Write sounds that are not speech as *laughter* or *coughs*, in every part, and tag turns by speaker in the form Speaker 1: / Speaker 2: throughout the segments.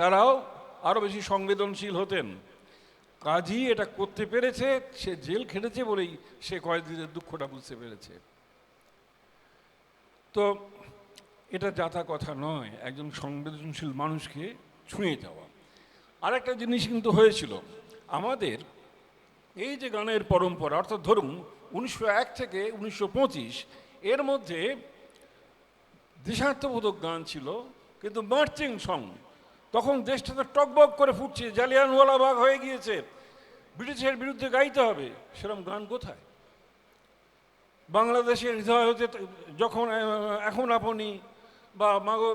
Speaker 1: তারাও আরও বেশি সংবেদনশীল হতেন। কাজী এটা করতে পেরেছে, সে জেল খেটেছে বলেই সে কয়েকদিনের দুঃখটা বুঝতে পেরেছে। তো এটা যাতা কথা নয়, একজন সংবেদনশীল মানুষকে ছুঁয়ে যাওয়া। আর একটা জিনিস কিন্তু হয়েছিল, আমাদের এই যে গানের পরম্পরা, অর্থাৎ ধরুন উনিশশো এক থেকে উনিশশো পঁচিশ, এর মধ্যে দেশাত্মবোধক গান ছিল, কিন্তু মার্চিং সং তখন দেশটা তো টকবক করে ফুটছে, জালিয়ানওয়ালা বাগ হয়ে গিয়েছে। ব্রিটিশের বিরুদ্ধে গাইতে হবে সেরকম গান কোথায়? বাংলাদেশের হৃদয় হতে যখন এখন আপনি বা মাগো,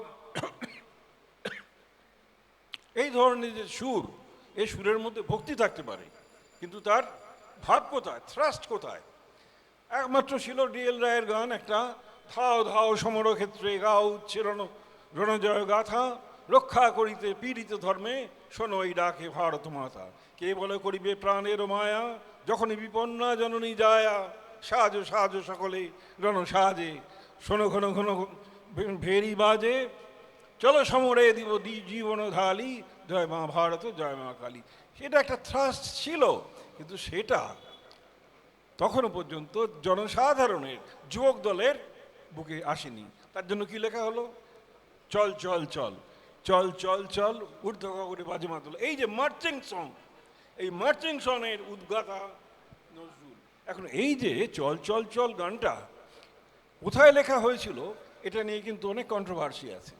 Speaker 1: এই ধরনের যে সুর, এই সুরের মধ্যে ভক্তি থাকতে পারে, কিন্তু তার ভাব কোথায় থ্রাস্ট কোথায়? একমাত্র ছিল ডিএল রায়ের গান, একটা ধাও ধাও সমর ক্ষেত্রে গাও ছিরণ রণজয় গাথা রক্ষা করিতে, পীড়িত ধর্মে শোনো এই ডাকে ভারত মাতা। কে বলে করিবে প্রাণের মায়া, যখনই বিপন্না জননী যায়া সাহায্য সাহায্য সকলে, রণ সাহায্যে শোনো ঘন ঘন ভেরি বাজে, চলো সমরে দিব দি জীবন ঢালি, জয় মা ভারত, জয় মা কালী। সেটা একটা থ্রাস্ট ছিল, কিন্তু সেটা তখনও পর্যন্ত জনসাধারণের, যুবক দলের বুকে আসেনি। তার জন্য কি লেখা হলো? চল চল চল। চল চল চল, ঊর্ধ্ব গগনে বাজে মাতুল এই যে মার্চিং সং এই মার্চিং সনের উদ্গাতা নজরুল। এখন এই যে চল চল চল গানটা কোথায় লেখা হয়েছিল, এটা নিয়ে কিন্তু অনেক কন্ট্রোভার্সি আছে।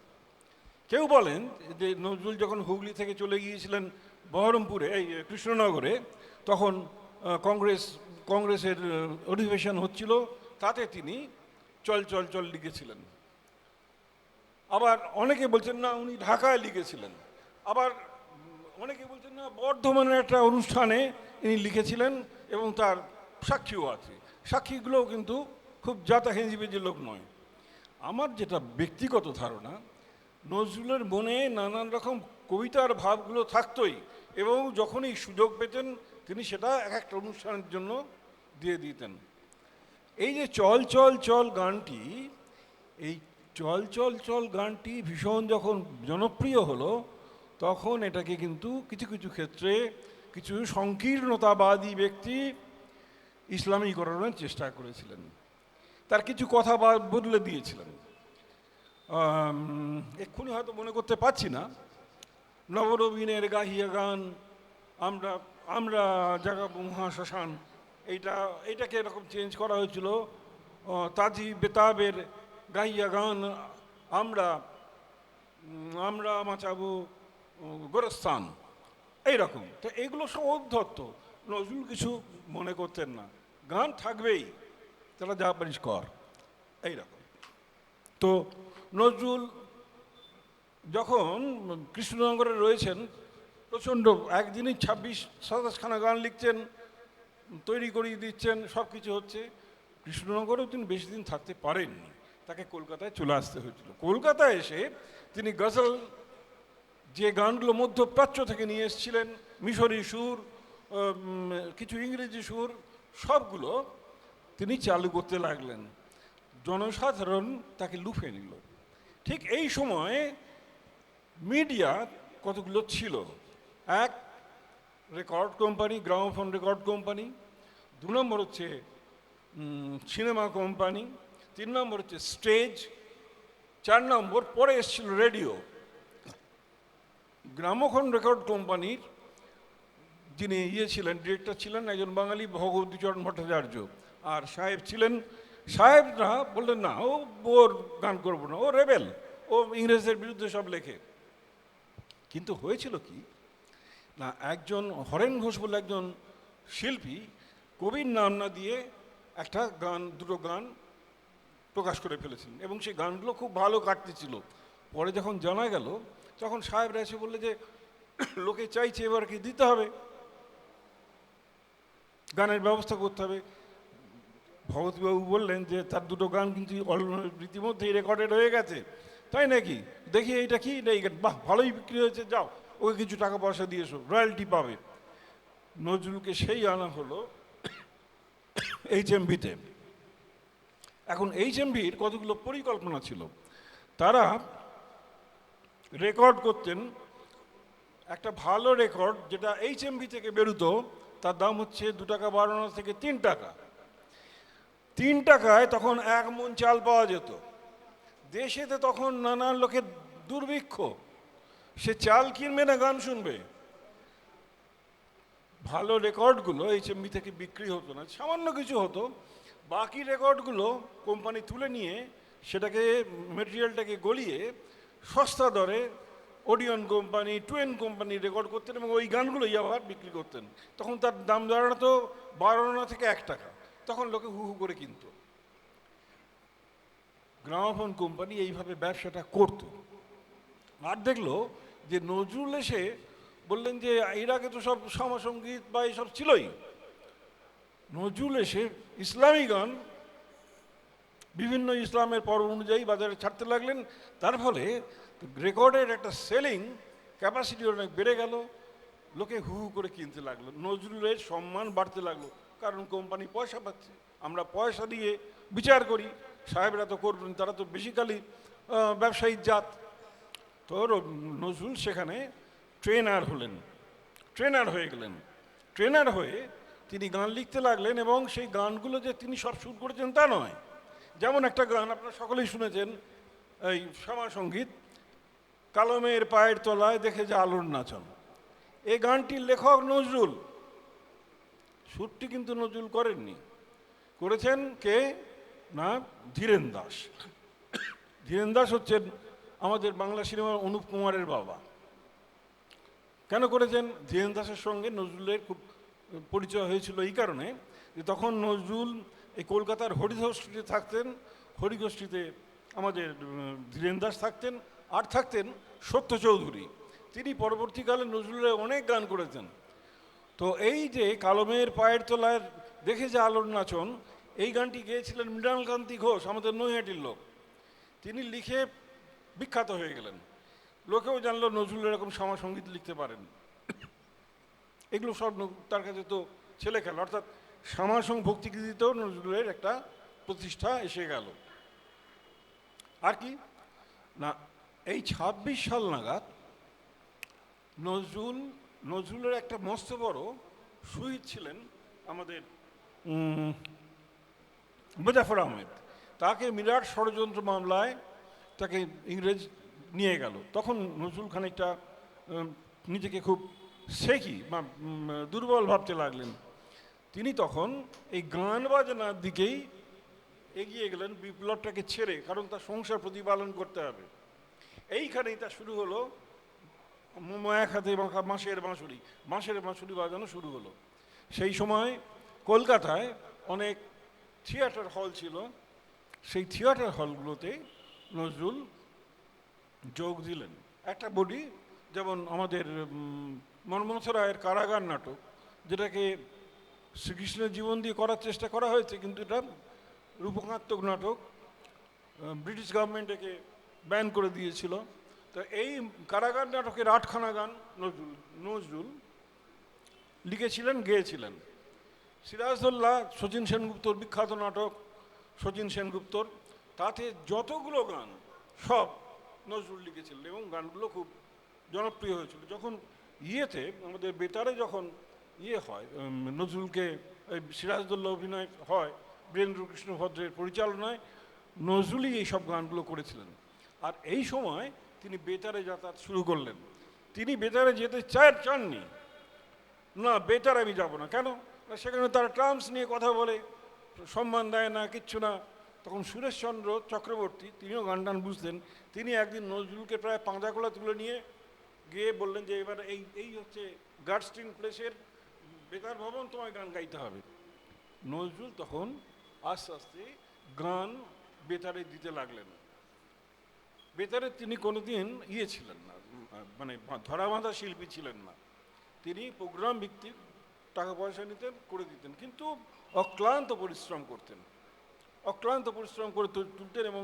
Speaker 1: কেউ বলেন যে নজরুল যখন হুগলি থেকে চলে গিয়েছিলেন বহরমপুরে, এই কৃষ্ণনগরে, তখন কংগ্রেস, কংগ্রেসের অধিবেশন হচ্ছিল, তাতে তিনি চল চল চল লিখেছিলেন। আবার অনেকে বলছেন, না, উনি ঢাকায় লিখেছিলেন। আবার অনেকে বলছেন, না, বর্ধমানের একটা অনুষ্ঠানে ইনি লিখেছিলেন এবং তার সাক্ষীও আছে। সাক্ষীগুলোও কিন্তু খুব জাতা হেঁজিবেজি লোক নয়। আমার যেটা ব্যক্তিগত ধারণা, নজরুলের মনে নানান রকম কবিতার ভাবগুলো থাকতোই এবং যখনই সুযোগ পেতেন, তিনি সেটা এক একটা অনুষ্ঠানের জন্য দিয়ে দিতেন। এই যে চল চল চল গানটি, এই চল চল চল গানটি ভীষণ যখন জনপ্রিয় হলো, তখন এটাকে কিন্তু কিছু কিছু ক্ষেত্রে কিছু সংকীর্ণতাবাদী ব্যক্তি ইসলামীকরণের চেষ্টা করেছিলেন। তার কিছু কথা বদলে দিয়েছিলেন। এক্ষুনি হয়তো মনে করতে পারছি না। নবরবীনের গাহিয়া গান, আমরা আমরা জাগা মহাশ্মশান, এইটা, এইটাকে এরকম চেঞ্জ করা হয়েছিল। তাজি বেতাবের গাহিয়া গান আমরা আমরা উম, গোরস্থান। এইরকম। তো এগুলো সব অধ্যত্ত। নজরুল কিছু মনে করতেন না। গান থাকবেই। তারা যা পারিস কর। এইরকম। তো নজরুল যখন কৃষ্ণনগরে রয়েছেন প্রচণ্ড একদিনই ছাব্বিশ সাতাশখানা গান লিখছেন তৈরি করিয়ে দিচ্ছেন সব কিছু হচ্ছে। কৃষ্ণনগরেও তিনি বেশি দিন থাকতে পারেননি। তাকে কলকাতায় চলে আসতে হয়েছিল। কলকাতায় এসে তিনি গজল, যে গানগুলো মধ্যপ্রাচ্য থেকে নিয়ে এসেছিলেন, মিশরি সুর কিছু ইংরেজি সুর, সবগুলো তিনি চালু করতে লাগলেন। জনসাধারণ তাকে লুফে নিল। ঠিক এই সময়ে মিডিয়া কতগুলো ছিল? এক, record company, gramophone record company. দু নম্বর হচ্ছে সিনেমা কোম্পানি। তিন নম্বর হচ্ছে স্টেজ, চার নম্বর পরে এসেছিল রেডিও। গ্রামোফোন রেকর্ড কোম্পানির যিনি ইয়ে ছিলেন, ডিরেক্টর ছিলেন একজন বাঙালি ভগবতীচরণ ভট্টাচার্য। আর সাহেব ছিলেন, সাহেবরা বললেন, না, ও ওর গান করব না, ও রেবেল, ও ইংরেজদের বিরুদ্ধে সব লেখে। কিন্তু হয়েছিল কি? না, একজন হরেন ঘোষ বলে একজন শিল্পী, কবির নাম না দিয়ে একটা গান, দুটো গান প্রকাশ করে ফেলেছিলেন এবং সেই গানগুলো খুব ভালো কাটতেছিল পরে যখন জানা গেল, তখন সাহেবরা এসে বললে যে, লোকে চাইছে এবার কি দিতে হবে? গানের ব্যবস্থা করতে হবে। ভগতবাবু বললেন যে, তার দুটো গান কিন্তু রীতিমধ্যেই রেকর্ডেড হয়ে গেছে। তাই নাকি? দেখি এইটা কি? এই বাহ, ভালোই বিক্রি হয়েছে। যাও, ওকে কিছু টাকা পয়সা দিয়ে এসো, রয়্যালটি পাবে। নজরুলকে সেই আনা হলো *coughs* এইচ এমভিতে এখন এইচ এমভির কতগুলো পরিকল্পনা ছিল? তারা রেকর্ড করতেন, একটা ভালো রেকর্ড যেটা এইচ থেকে বেরোতো, তার দাম হচ্ছে দু টাকা বাড়ানো থেকে তিন টাকা। তিন টাকায় তখন এক মন চাল পাওয়া যেত। দেশেতে তখন নানান লোকের দুর্ভিক্ষ। সে চাল কিনবে না গান শুনবে? ভালো রেকর্ডগুলো এইচএমবি থেকে বিক্রি হতো না। সামান্য কিছু হতো। বাকি রেকর্ডগুলো কোম্পানি তুলে নিয়ে সেটাকে মেটেরিয়ালটাকে গলিয়ে সস্তা দরে Odeon company twin company record করতেন এবং ওই গানগুলোই আবার বিক্রি করতেন। তখন তার দাম দাঁড়াতো বারো আনা থেকে এক টাকা। তখন লোকে হু হু করে কিনতো। গ্রামোফোন কোম্পানি এইভাবে ব্যবসাটা করত। আর দেখল যে নজরুল এসে বললেন যে, এর আগে তো সব সমসঙ্গীত বা এইসব ছিলই। নজরুল এসে ইসলামী গান বিভিন্ন ইসলামের পর্ব অনুযায়ী বাজারে ছাড়তে লাগলেন। তার ফলে রেকর্ডের একটা সেলিং ক্যাপাসিটি অনেক বেড়ে গেল। লোকে হু হু করে কিনতে লাগল। নজরুলের সম্মান বাড়তে লাগল। কারণ কোম্পানি পয়সা পাচ্ছে। আমরা পয়সা দিয়ে বিচার করি। সাহেবরা তো করবেন, তারা তো বেসিক্যালি ব্যবসায়িক জাত। তো নজরুল সেখানে ট্রেনার হলেন। ট্রেনার হয়ে গেলেন। ট্রেনার হয়ে তিনি গান লিখতে লাগলেন এবং সেই গানগুলো যে তিনি সব সুর করেছেন তা নয়। যেমন একটা গান আপনারা সকলেই শুনেছেন, এই শ্যামা সংগীত কালমের পায়ের তলায় দেখে যে আলোর নাচন। এই গানটির লেখক নজরুল। সুরটি কিন্তু নজরুল করেননি। করেছেন কে? না, ধীরেন দাস। ধীরেন দাস হচ্ছেন আমাদের বাংলা সিনেমার অনুপ কুমারের বাবা। কেন করেছেন? ধীরেন দাসের সঙ্গে নজরুলের খুব পরিচয় হয়েছিল এই কারণে যে তখন নজরুল এই কলকাতার হরিঘোষ্ঠীতে থাকতেন হরিঘোষ্ঠীতে আমাদের ধীরেন দাস থাকতেন আর থাকতেন সত্য চৌধুরী। তিনি পরবর্তীকালে নজরুলের অনেক গান করেছেন। তো এই যে কালমের পায়ের তলায় দেখে যে আলোর নাচন, এই গানটি গেয়েছিলেন মৃণালকান্তি ঘোষ, আমাদের নৈহাটির লোক। তিনি লিখে বিখ্যাত হয়ে গেলেন। লোকেও জানলো নজরুল এরকম শ্যামা সংগীত লিখতে পারেন। এগুলো সব তার কাছে তো ছেলে খেলা। অর্থাৎ শ্যামা সং ভক্তিগীতিতেও নজরুলের একটা প্রতিষ্ঠা এসে গেল। আর কি? না, এই ছাব্বিশ সাল নাগাদ নজরুল, নজরুলের একটা মস্ত বড় শহীদ ছিলেন আমাদের মুজাফর আহমেদ। তাকে বিরাট ষড়যন্ত্র মামলায় তাকে ইংরেজ নিয়ে গেল। তখন নজরুল খানিকটা নিজেকে খুব শেখি বা দুর্বল ভাবতে লাগলেন। তিনি তখন এই গান বাজনার দিকেই এগিয়ে গেলেন বিপ্লবটাকে ছেড়ে, কারণ তার সংসার প্রতিপালন করতে হবে। এইখানেই তা শুরু হলো। এক হাতে বাঁকা বাঁশের বাঁশুরি বাঁশের বাঁশুরি বাজানো শুরু হলো। সেই সময় কলকাতায় অনেক থিয়েটার হল ছিল। সেই থিয়েটার হলগুলোতে নজরুল যোগ দিলেন। একটা বডি, যেমন আমাদের মনমোহন রায়ের কারাগার নাটক, যেটাকে শ্রীকৃষ্ণের জীবন দিয়ে করার চেষ্টা করা হয়েছে, কিন্তু এটা রূপকাত্মক নাটক ব্রিটিশ গভর্নমেন্ট একে ব্যান করে দিয়েছিল। তো এই কারাগার নাটকের আটখানা গান নজরুল নজরুল লিখেছিলেন, গেয়েছিলেন। সিরাজদৌল্লাহ শচীন সেনগুপ্তর বিখ্যাত নাটক শচীন সেনগুপ্তর, তাতে যতগুলো গান সব নজরুল লিখেছিলেন এবং গানগুলো খুব জনপ্রিয় হয়েছিল। যখন ইয়েতে আমাদের বেতারে যখন ইয়ে হয় নজরুলকে, এই সিরাজদৌল্লাহ অভিনয় হয়, বীরেন্দ্র কৃষ্ণ ভদ্রের পরিচালনায়, নজরুলই এই সব গানগুলো করেছিলেন। আর এই সময় তিনি বেতারে যাতায়াত শুরু করলেন। তিনি বেতারে যেতে চায়, চাননি। না বেটার আমি যাব না। কেন? সেখানে তারা ট্রাম্পস নিয়ে কথা বলে, সম্মান দেয় না, কিচ্ছু না। তখন সুরেশচন্দ্র চক্রবর্তী, তিনিও গান টান বুঝতেন। তিনি একদিন নজরুলকে প্রায় পাঁজাকোলা তুলে নিয়ে গিয়ে বললেন যে এবার এই এই হচ্ছে গার্ডস্টিন প্লেসের বেতার ভবন, তোমায় গান গাইতে হবে। নজরুল তখন আস্তে আস্তে গান বেতারে দিতে লাগলেন। বেতারে তিনি কোনোদিন ইয়ে ছিলেন না মানে ধরা বাঁধা শিল্পী ছিলেন না। তিনি প্রোগ্রাম ভিত্তিক টাকা পয়সা নিতেন, করে দিতেন, কিন্তু অক্লান্ত পরিশ্রম করতেন। অক্লান্ত পরিশ্রম করে তুলতেন এবং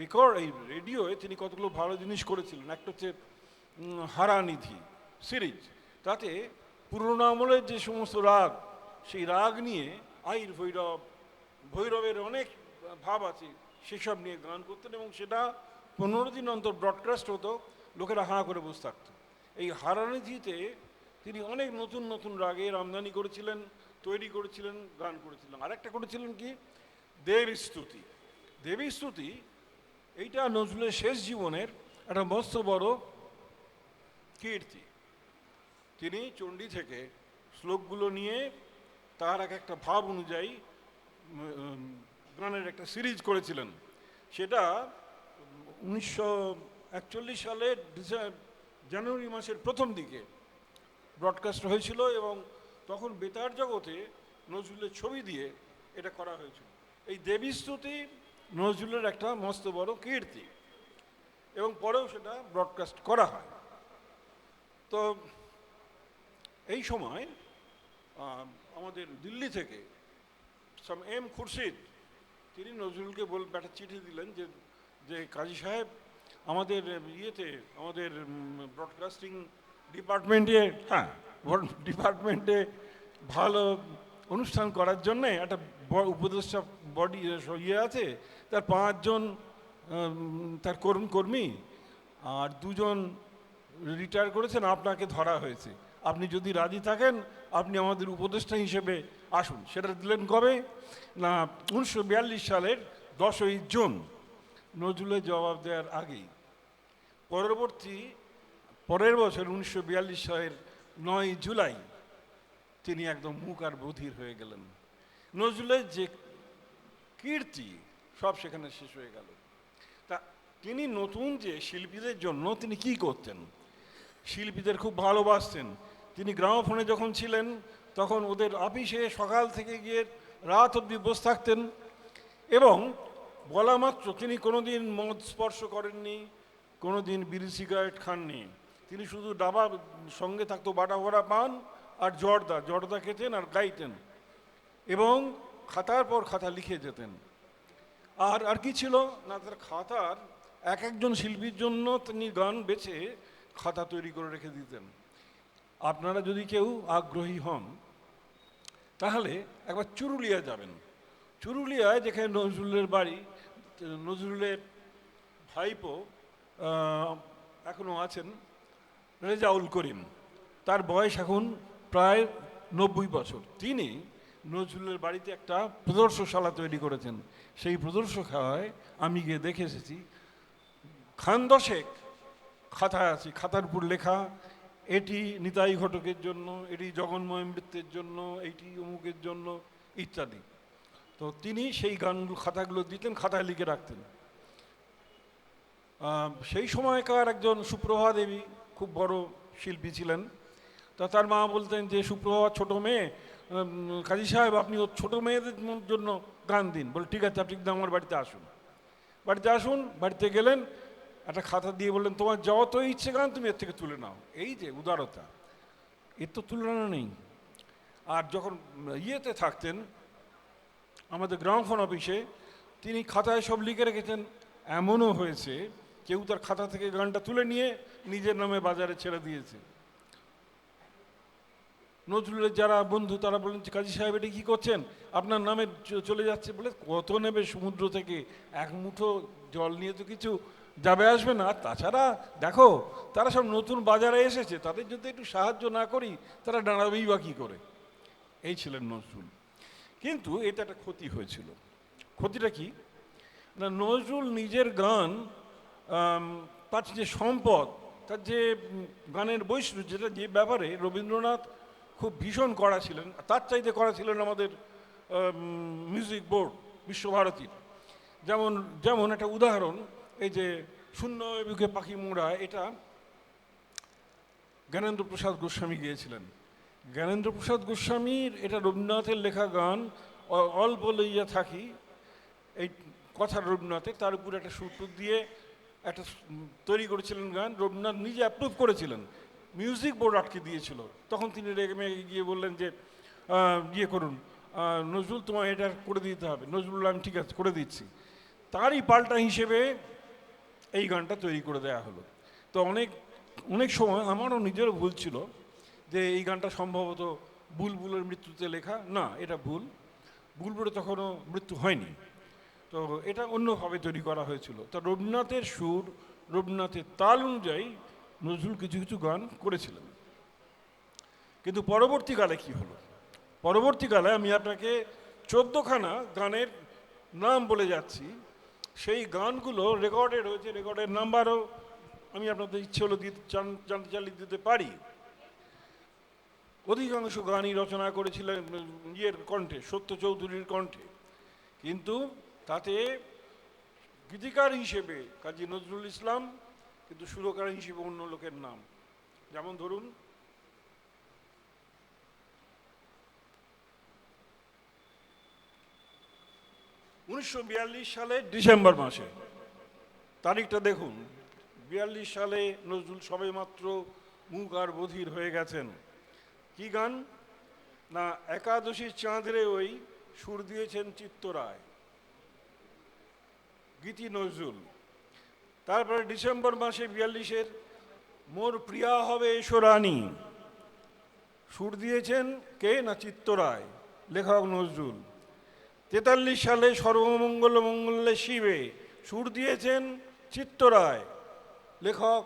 Speaker 1: রেকর্ড এই রেডিওয়ে তিনি কতগুলো ভালো জিনিস করেছিলেন। একটা হচ্ছে হারানিধি সিরিজ। তাতে পুরোনো আমলের যে সমস্ত রাগ, সেই রাগ নিয়ে আইর ভৈরব, ভৈরবের অনেক ভাব আছে সেসব নিয়ে গান করতেন এবং সেটা পনেরো দিন অন্তর ব্রডকাস্ট হতো, লোকেরা হাঁ করে বসে থাকতো। এই হারানিধিতে তিনি অনেক নতুন নতুন রাগের আমদানি করেছিলেন, তৈরি করেছিলেন, গান করেছিলেন। আরেকটা করেছিলেন কি? দেব স্তুতি। দেবী স্তুতি, এইটা নজরুলের শেষ জীবনের একটা মস্ত বড় কীর্তি। তিনি চণ্ডী থেকে শ্লোকগুলো নিয়ে তার এক একটা ভাব অনুযায়ী গানের একটা সিরিজ করেছিলেন। সেটা উনিশশো একচল্লিশ সালের জানুয়ারি মাসের প্রথম দিকে ব্রডকাস্ট হয়েছিল এবং তখন বেতার জগতে নজরুলের ছবি দিয়ে এটা করা হয়েছিল। এই দেবী স্তুতি নজরুলের একটা মস্ত বড় কীর্তি এবং পরেও সেটা ব্রডকাস্ট করা হয়। তো এই সময় আমাদের দিল্লি থেকে সাম এম খুরশিদ তিনি নজরুলকে বল, একটা চিঠি দিলেন যে যে কাজী সাহেব, আমাদের ইয়েতে, আমাদের ব্রডকাস্টিং ডিপার্টমেন্টে হ্যাঁ ডিপার্টমেন্টে ভালো অনুষ্ঠান করার জন্যে একটা উপদেষ্টা বডি ইয়ে আছে, তার পাঁচজন তার কর্ম কর্মী আর দুজন রিটায়ার করেছেন, আপনাকে ধরা হয়েছে। আপনি যদি রাজি থাকেন, আপনি আমাদের উপদেষ্টা হিসেবে আসুন। সেটা দিলেন কবে? না, উনিশশো বিয়াল্লিশ সালের দশই জুন। নজরুলের জবাব দেওয়ার আগেই। পরবর্তী, পরের বছর উনিশশো বিয়াল্লিশ সালের নয় জুলাই, তিনি একদম মুখ আর বধির হয়ে গেলেন। নজরুলের যে কীর্তি, সব সেখানে শেষ হয়ে গেল। তা তিনি নতুন যে শিল্পীদের জন্য তিনি কি করতেন? শিল্পীদের খুব ভালোবাসতেন। তিনি গ্রামোফোনে যখন ছিলেন, তখন ওদের অফিসে সকাল থেকে গিয়ে রাত অবধি বসে থাকতেন এবং বলা মাত্র তিনি কোনোদিন মদ স্পর্শ করেননি, কোনোদিন বিড়ি সিগারেট খাননি। তিনি শুধু ডাবা সঙ্গে থাকতো, বাটা ভরা পান আর জর্দা জর্দা খেতেন আর গাইতেন এবং খাতার পর খাতা লিখে যেতেন। আর আর কি ছিল? না, তার খাতার এক একজন শিল্পীর জন্য তিনি গান বেছে খাতা তৈরি করে রেখে দিতেন। আপনারা যদি কেউ আগ্রহী হন, তাহলে একবার চুরুলিয়া যাবেন। চুরুলিয়ায় যেখানে নজরুলের বাড়ি, নজরুলের ভাইপো এখনও এখনও আছেন, রেজাউল করিম। তার বয়স এখন প্রায় নব্বই বছর। তিনি নজরুলের বাড়িতে একটা প্রদর্শনশালা তৈরি করেছেন। সেই প্রদর্শনশালায় আমি গিয়ে দেখে এসেছি, খান দশেক খাতা আছে, খাতার উপর লেখা, এটি নিতাই ঘটকের জন্য, এটি জগন্ময় মৃত্যের জন্য এইটি অমুকের জন্য, ইত্যাদি। তো তিনি সেই গানগুলো, খাতাগুলো দিতেন, খাতায় লিখে রাখতেন। সেই সময়কার একজন সুপ্রভা দেবী, খুব বড় শিল্পী ছিলেন। তা তার মা বলতেন যে, সুপ্রভা, ছোট মেয়ে কাজী সাহেব, আপনি ওর ছোট মেয়েদের জন্য গান দিন। বলে, ঠিক আছে, আপনি আমার বাড়িতে আসুন। বাড়িতে আসুন, বাড়িতে গেলেন একটা খাতা দিয়ে বললেন, তোমার যত ইচ্ছে গান তুমি এর থেকে তুলে নাও। এই যে উদারতা, এর তো তুলনা নেই। আর যখন ইয়েতে থাকতেন, আমাদের গ্রামফোন অফিসে, তিনি খাতায় সব লিখে রেখেছেন, এমনও হয়েছে, কেউ তার খাতা থেকে গানটা তুলে নিয়ে নিজের নামে বাজারে ছেড়ে দিয়েছে। নজরুলের যারা বন্ধু, তারা বলেন যে কাজী সাহেব, এটা কী করছেন? আপনার নামে চলে যাচ্ছে বলে কত নেবে সমুদ্র থেকে? এক মুঠো জল নিয়ে তো কিছু যাবে আসবে না। তাছাড়া দেখো, তারা সব নতুন বাজারে এসেছে, তাদের যদি একটু সাহায্য না করি, তারা দাঁড়াবেই বা কী করে? এই ছিলেন নজরুল। কিন্তু এটা একটা ক্ষতি হয়েছিল। ক্ষতিটা কি? না, নজরুল নিজের গান তার যে সম্পদ, তার যে গানের বৈশিষ্ট্য, যেটা যে ব্যাপারে রবীন্দ্রনাথ খুব ভীষণ করা ছিলেন তার চাইতে করা ছিলেন আমাদের মিউজিক বোর্ড বিশ্বভারতীর। যেমন যেমন একটা উদাহরণ এই যে শূন্য বুকে পাখি মোড়া এটা জ্ঞানেন্দ্র প্রসাদ গোস্বামী গিয়েছিলেন। জ্ঞানেন্দ্র প্রসাদ গোস্বামীর এটা রবীন্দ্রনাথের লেখা গান অল্প লইয়া থাকি, এই কথা রবীন্দ্রনাথের তার উপর একটা সুর দিয়ে একটা তৈরি করেছিলেন গান, রবীন্দ্রনাথ নিজে অ্যাপ্রুভ করেছিলেন। মিউজিক বোর্ড আটকে দিয়েছিল। তখন তিনি রেগে গিয়ে বললেন যে ইয়ে করুন নজরুল তোমায় এটা করে দিতে হবে। নজরুল আমি ঠিক আছে, করে দিচ্ছি। তারই পাল্টা হিসেবে এই গানটা তৈরি করে দেওয়া হলো। তো অনেক অনেক সময় আমারও নিজেরও ভুল ছিল যে এই গানটা সম্ভবত বুলবুলের মৃত্যুতে লেখা। না, এটা ভুল। বুলবুলের তখনও মৃত্যু হয়নি। তো এটা অন্যভাবে তৈরি করা হয়েছিল। তো রবীন্দ্রনাথের সুর, রবীন্দ্রনাথের তাল অনুযায়ী নজরুল কিছু কিছু গান করেছিলেন। কিন্তু পরবর্তীকালে কি হলো? পরবর্তীকালে আমি আপনাকে চোদ্দখানা গানের নাম বলে যাচ্ছি। সেই গানগুলো রেকর্ডেড হয়েছে রেকর্ডের নাম্বারও আমি আপনাদের ইচ্ছে হলো দিতে জান- জানতে চালিয়ে দিতে পারি। অধিকাংশ গানই রচনা করেছিলেন ইয়ের কণ্ঠে, সত্য চৌধুরীর কণ্ঠে। কিন্তু তাতে গীতিকার হিসেবে কাজী নজরুল ইসলাম, কিন্তু সুরকার হিসেবে অন্য লোকের নাম। যেমন ধরুন উনিশশো সালে ডিসেম্বর মাসে, তারিখটা দেখুন, বিয়াল্লিশ সালে নজরুল সবেমাত্র মুখ আর বধির হয়ে গেছেন। কি গান? না, একাদশী চাঁদরে ওই সুর দিয়েছেন চিত্তরায়, গীতি নজরুল। তারপরে ডিসেম্বর মাসে বিয়াল্লিশের মোর প্রিয়া হবে এসো রানী, সুর দিয়েছেন কে? না, চিত্তরায়, লেখক নজরুল। তেতাল্লিশ সালে সর্বমঙ্গল মঙ্গলে শিবে সুর দিয়েছেন চিত্তরায়, লেখক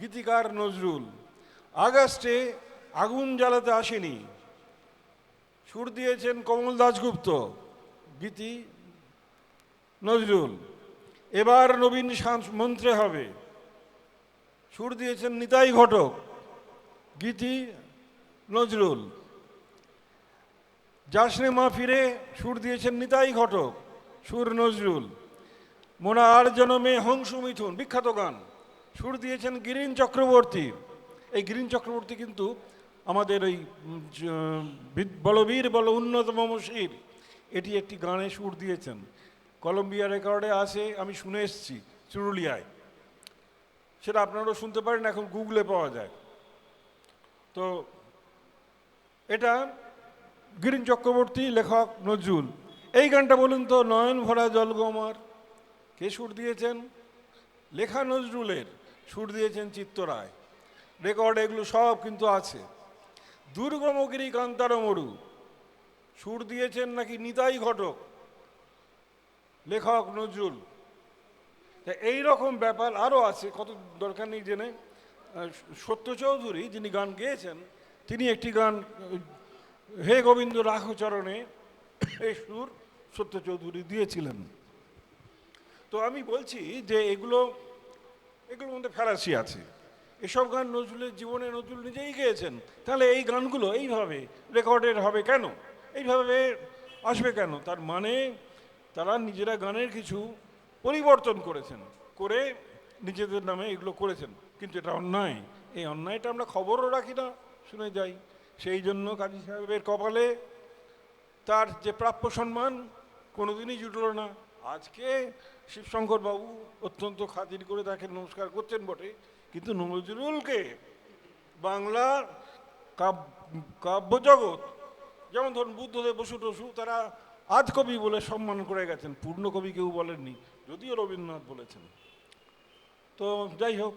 Speaker 1: গীতিকার নজরুল। আগস্টে আগুন জ্বালাতে আসেনি। সুর দিয়েছেন কমল দাশগুপ্ত, গীতি নজরুল। এবার নবীন মন্ত্রে হবে। সুর দিয়েছেন নিতাই ঘটক, গীতি নজরুল। জাসনে মা ফিরে সুর দিয়েছেন নিতাই ঘটক, সুর নজরুল। মোনা আর জনমে হংসু মিথুন, বিখ্যাত গান। সুর দিয়েছেন গিরিন চক্রবর্তী। এই গিরিন চক্রবর্তী কিন্তু আমাদের ওই বলবীর বল উন্নতম শির এটি একটি গানে সুর দিয়েছেন। কলম্বিয়া রেকর্ডে আছে, আমি শুনে এসেছি, চুরুলিয়ায়। সেটা আপনারাও শুনতে পারেন, এখন গুগলে পাওয়া যায়। তো, এটা গিরিন চক্রবর্তী, লেখক নজরুল। এই গানটা বলুন তো, নয়ন ভরা জলগমার কে সুর দিয়েছেন? লেখা নজরুলের সুর দিয়েছেন চিত্তরায়। রেকর্ড এগুলো সব কিন্তু আছে। দুর্গমগিরি কান্তার মরু। সুর দিয়েছেন নাকি নিতাই ঘটক? লেখক নজরুল। এই রকম ব্যাপার আরও আছে, কত দরকার নেই জেনে। সত্য চৌধুরী যিনি গান গেয়েছেন, তিনি একটি গান হে গোবিন্দ রাখো চরণে এই সুর সত্য চৌধুরী দিয়েছিলেন। তো আমি বলছি যে এগুলো, এগুলোর মধ্যে ফ্যারাসি আছে। এসব গান নজরুলের জীবনে নজরুল নিজেই গেয়েছেন। তাহলে এই গানগুলো এইভাবে রেকর্ডেড হবে কেন? এইভাবে আসবে কেন? তার মানে তারা নিজেরা গানের কিছু পরিবর্তন করেছেন, করে নিজেদের নামে এগুলো করেছেন। কিন্তু এটা অন্যায়। এই অন্যায়টা আমরা খবরও রাখি না, শুনে যাই। সেই জন্য কাজী সাহেবের কপালে তার যে প্রাপ্য সম্মান কোনোদিনই জুটল না। আজকে শিবশঙ্কর বাবু অত্যন্ত খাতির করে তাকে নমস্কার করছেন বটে, কিন্তু নজরুলকে বাংলা কাব- কাব্যজগৎ যেমন ধরুন বুদ্ধদেব বসু টসু, তারা আজ কবি বলে সম্মান করে গেছেন, পূর্ণ কবি কেউ বলেননি, যদিও রবীন্দ্রনাথ বলেছেন। তো যাই হোক,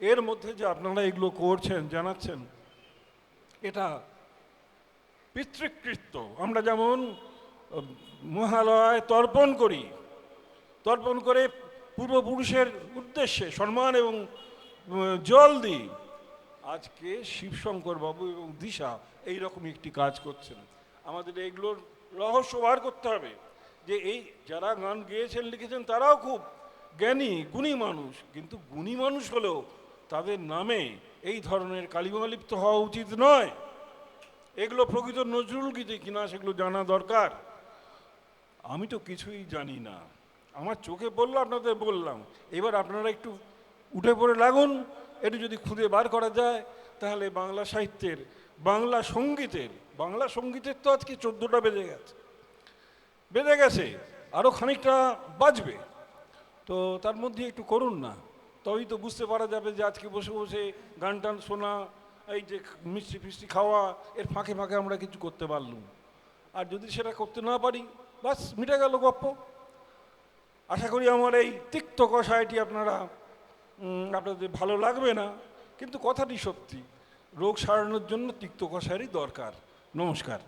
Speaker 1: এর মধ্যে যে আপনারা এগুলো করছেন, জানাচ্ছেন এটা পিতৃকৃত্য। আমরা যেমন মহালয় তর্পণ করি, তর্পণ করে পূর্বপুরুষের উদ্দেশ্যে সম্মান এবং জল দিই। আজকে শিবশঙ্কর বাবু এবং দিশা এই রকম একটি কাজ করছেন। আমাদের এগুলোর রহস্য বার করতে হবে যে এই যারা গান গেয়েছেন, লিখেছেন, তারাও খুব জ্ঞানী, গুণী মানুষ। কিন্তু গুণী মানুষ হলেও তাদের নামে এই ধরনের কালিমালিপ্ত হওয়া উচিত নয়। এগুলো প্রকৃত নজরুল গীতি কিনা সেগুলো জানা দরকার। আমি তো কিছুই জানি না। আমার চোখে পড়ল, আপনাদের বললাম। এবার আপনারা একটু উঠে পড়ে লাগুন। একটু যদি খুদে বার করা যায়, তাহলে বাংলা সাহিত্যের, বাংলা সঙ্গীতের বাংলা সঙ্গীতের তো আজকে চোদ্দোটা বেজে গেছে। বেজে গেছে। আরও খানিকটা বাজবে। তো তার মধ্যে একটু করুন না। তবেই তো বুঝতে পারা যাবে যে আজকে বসে বসে গান টান শোনা, এই যে মিষ্টি ফিষ্টি খাওয়া, এর ফাঁকে ফাঁকে আমরা কিছু করতে পারলুম। আর যদি সেটা করতে না পারি, বাস মিটে গেল গপ্প। আশা করি আমার এই তিক্ত কষায়টি আপনারা আপনাদের ভালো লাগবে না, কিন্তু কথাটি সত্যি, রোগ সারানোর জন্য তিক্ত কষায়েরই দরকার। নমস্কার।